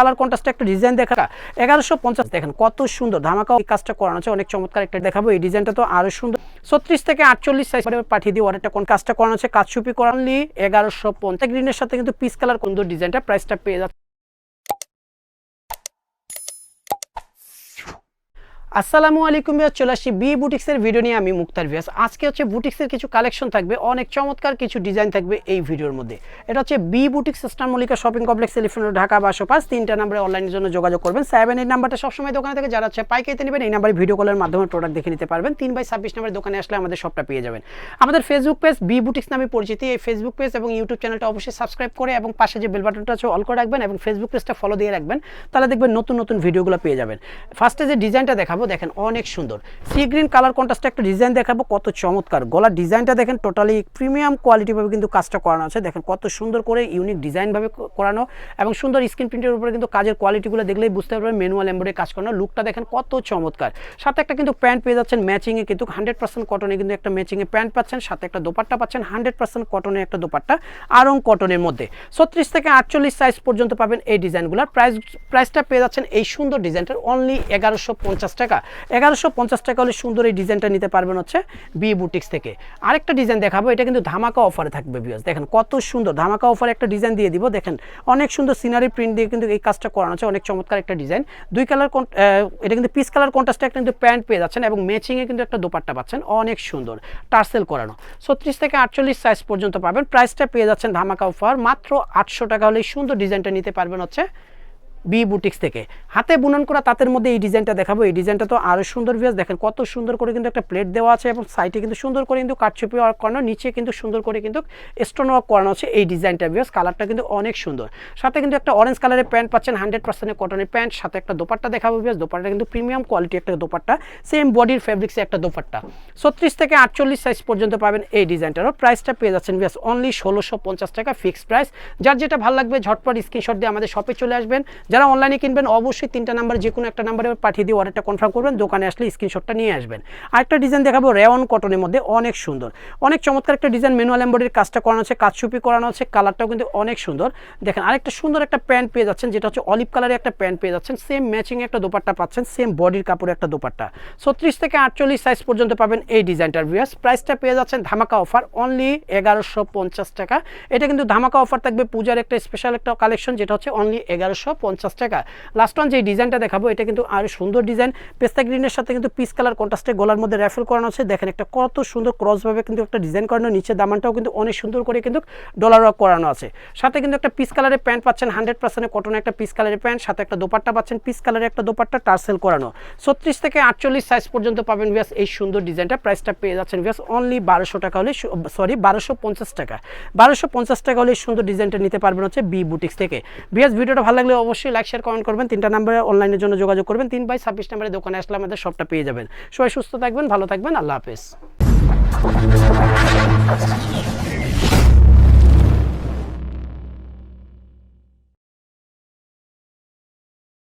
Colour contrast একটা design দেখা এগারোশো পঞ্চাশ, দেখেন কত সুন্দর। ধামাকা এই কাজটা করানো আছে, অনেক চমৎকার একটা দেখাবো। এই ডিজাইনটা তো আরও সুন্দর। ছত্রিশ থেকে আটচল্লিশ সাইজ পাঠিয়ে দিয়ে অর্ডারটা কোন কাজটা করানো আছে কাজ সুপি করানলি এগারোশো পঞ্চাশ। গ্রিনের সাথে কিন্তু পিস কালার সুন্দর ডিজাইনটা প্রাইসটা পেয়ে যাচ্ছে। আসসালামু আলাইকুম ভিউয়ার চলে আসছি বি বুটিক্সের ভিডিও নিয়ে। আমি মুক্তার ভিয়াস আজকে হচ্ছে বুটিক্সের কিছু কালেকশন থাকবে অনেক চমৎকার কিছু ডিজাইন থাকবে এই ভিডিওর মধ্যে। এটা হচ্ছে B boutiques star Mallika shopping complex road, Dhaka বাসো পাঁচ। তিনটা নাম্বারে অনলাইনের জন্য যোগাযোগ করবেন। সেভেন এই নাম্বারটা সবসময় দোকানে থেকে। যারা হচ্ছে পাইকাইতে নেবেন এই নাম্বারে ভিডিও কলের মাধ্যমে প্রোডাক্ট দেখে নিতে পারবেন। তিন বাই ছাব্বিশ নাম্বারের দোকানে আসলে আমাদের সবটা পেয়ে যাবেন। আমাদের ফেসবুক পেজ বি বুটিক্স নামে পরিচিতি। এই ফেসবুক পেজ এবং ইউটিউব চ্যানেলটা অবশ্যই সাবস্ক্রাইব করে এবং পাশে যে বেল বাটনটা আছে অল করে রাখবেন এবং ফেসবুক পেজটা ফলো দিয়ে রাখবেন। তাহলে দেখবেন নতুন নতুন ভিডিওগুলো পেয়ে যাবেন। ফার্স্টে যে ডিজাইনটা দেখাবো দেখেন অনেক সুন্দর। সি গ্রিন কালার কন্ট্রাস্টে একটা ডিজাইন দেখাবো, কত চমৎকার। গলার ডিজাইনটা দেখেন টোটালি প্রিমিয়াম কোয়ালিটিভাবে কিন্তু কাজটা করানো আছে। দেখেন কত সুন্দর করে ইউনিক ডিজাইনভাবে করানো এবং সুন্দর স্ক্রিন প্রিন্টের উপরে কিন্তু কাজের কোয়ালিটিগুলো দেখলেই বুঝতে পারবেন ম্যানুয়াল এমব্রয়ডারি কাজ করানো। লুকটা দেখেন কত চমৎকার। সাথে একটা কিন্তু প্যান্ট পেয়ে যাচ্ছেন ম্যাচিংয়ে কিন্তু হান্ড্রেড পার্সেন্ট কটনে কিন্তু একটা ম্যাচিংয়ে প্যান্ট পাচ্ছেন, সাথে একটা দোপাট্টা পাচ্ছেন হান্ড্রেড পার্সেন্ট কটনের একটা দোপাট্টা, আরং কটনের মধ্যে। ছত্রিশ থেকে আটচল্লিশ সাইজ পর্যন্ত পাবেন এই ডিজাইনগুলোর প্রাইস প্রাইসটা পেয়ে যাচ্ছেন এই সুন্দর ডিজাইনটার অনলি এগারোশো পঞ্চাশ টাকা। এগারোশো পঞ্চাশ টাকা হলে সুন্দর এই ডিজাইনটা নিতে পারবেন হচ্ছে বি বুটিক্স থেকে। আরেকটা ডিজাইন দেখাবো, এটা কিন্তু ধামাকা অফারে থাকবে বিয়াস দেখেন কত সুন্দর, ধামাকা অফারে একটা ডিজাইন দিয়ে দিব, দেখেন অনেক সুন্দর সিনারি প্রিন্ট দিয়ে কিন্তু এই কাজটা করানো আছে, অনেক চমৎকার একটা ডিজাইন। দুই কালার এটা কিন্তু পিস কালার কন্ট্রাস্টে একটা কিন্তু প্যান্ট পেয়ে যাচ্ছেন এবং ম্যাচিংয়ে কিন্তু একটা দোপাট্টা পাচ্ছেন, অনেক সুন্দর। টার্সেল করানো। ছত্রিশ থেকে আটচল্লিশ সাইজ পর্যন্ত পাবেন প্রাইসটা পেয়ে যাচ্ছেন ধামাকা অফার মাত্র আটশো টাকা হলে সুন্দর ডিজাইনটা নিতে পারবেন হচ্ছে বি বুটিক্স থেকে। হাতে বুনন করা তাঁতের মধ্যে এই ডিজাইনটা দেখাবো। এই ডিজাইনটা তো আরও সুন্দর ভিউজ দেখেন, কত সুন্দর করে কিন্তু একটা প্লেট দেওয়া আছে এবং সাইডে কিন্তু সুন্দর করে কিন্তু কাঠচুপি ওয়ার্ক করানো, নিচে কিন্তু সুন্দর করে কিন্তু স্টোন ওয়ার্ক করানো আছে এই ডিজাইনটা ভিউজ কালারটা কিন্তু অনেক সুন্দর। সাথে কিন্তু একটা অরেঞ্জ কালারের প্যান্ট পাচ্ছেন হান্ড্রেড পার্সেন্টের কটনের প্যান্ট সাথে একটা দোপাট্টা দেখাবো ভিউজ দোপাট্টা কিন্তু প্রিমিয়াম কোয়ালিটি একটা দোপাট্টা। সেম বডির ফেব্রিক্সে একটা দোপাট্টা। ছত্রিশ থেকে আটচল্লিশ সাইজ পর্যন্ত পাবেন এই ডিজাইনটারও। প্রাইসটা পেয়ে যাচ্ছেন ভিউজ অনলি ষোলোশো পঞ্চাশ টাকা ফিক্সড প্রাইস যার যেটা ভালো লাগবে ঝটপট স্ক্রিনশট দিয়ে আমাদের শপে চলে আসবেন। যারা অনলাইনে কিনবেন, অবশ্যই তিনটা নাম্বার যে কোনো একটা নাম্বারে পাঠিয়ে দিয়ে অর্ডারটা কনফার্ম করবেন, দোকানে আসলে স্ক্রিনশটটা নিয়ে আসবেন। আরেকটা ডিজাইন দেখাবো রেওয়ান কটনের মধ্যে অনেক সুন্দর। অনেক চমৎকার একটা ডিজাইন ম্যানুয়াল এম্বয়ডারির কাজটা করানো আছে কাজ সুপি করানো আছে কালারটাও কিন্তু অনেক সুন্দর। দেখেন, আরেকটা সুন্দর একটা প্যান্ট পেয়ে যাচ্ছেন, যেটা হচ্ছে অলিভ কালারের একটা প্যান্ট পেয়ে যাচ্ছেন সেম ম্যাচিং একটা দোপাট্টা পাচ্ছেন সেম বডির কাপড়ের একটা দোপাট্টা। ছত্রিশ থেকে আটচল্লিশ সাইজ পর্যন্ত পাবেন এই ডিজাইনটার ভিউয়ার্স প্রাইসটা পেয়ে যাচ্ছেন ধামাকা অফার অনলি এগারোশো পঞ্চাশ টাকা। এটা কিন্তু ধামাকা অফার থাকবে, পূজার একটা স্পেশাল একটা কালেকশন যেটা হচ্ছে অনলি এগারোশো পঞ্চাশ টাকা। লাস্ট ওয়ান যে ডিজাইনটা দেখাবো, এটা কিন্তু আরও সুন্দর ডিজাইন পেস্তা গ্রিনের সাথে কিন্তু পিস কালার কন্ট্রাস্টে গলার মধ্যে র্যাফেল করানো আছে। দেখেন একটা কত সুন্দর ক্রসভাবে কিন্তু একটা ডিজাইন করানো নিচে দামানটাও কিন্তু অনেক সুন্দর করে কিন্তু ডলার ওয়ার্ক করানো আছে। সাথে কিন্তু একটা পিস কালারের প্যান্ট পাচ্ছেন হান্ড্রেড পার্সেন্টের কটনে একটা পিস কালারের প্যান্ট সাথে একটা দোপাট্টা পাচ্ছেন পিস কালারের একটা দোপাট্টা টার্সেল করানো। ছত্রিশ থেকে আটচল্লিশ সাইজ পর্যন্ত পাবেন ভিয়াস এই সুন্দর ডিজাইনটা প্রাইসটা পেয়ে যাচ্ছেন ভিয়াস অনলি বারোশো টাকা হলে সরি বারোশো পঞ্চাশ টাকা। বারোশো পঞ্চাশ টাকা হলে সুন্দর ডিজাইনটা নিতে পারবেন হচ্ছে বি বুটিক্স থেকে। ভিয়াস ভিডিওটা ভালো লাগলে অবশ্যই লাইক শেয়ার কমেন্ট করবেন। তিনটা নাম্বারে অনলাইনের জন্য যোগাযোগ করবেন। তিন বাই ছাব্বিশ নাম্বারে দোকানে আসলে আমাদের সবটা পেয়ে যাবেন। সবাই সুস্থ থাকবেন, ভালো থাকবেন। আল্লাহ হাফেজ।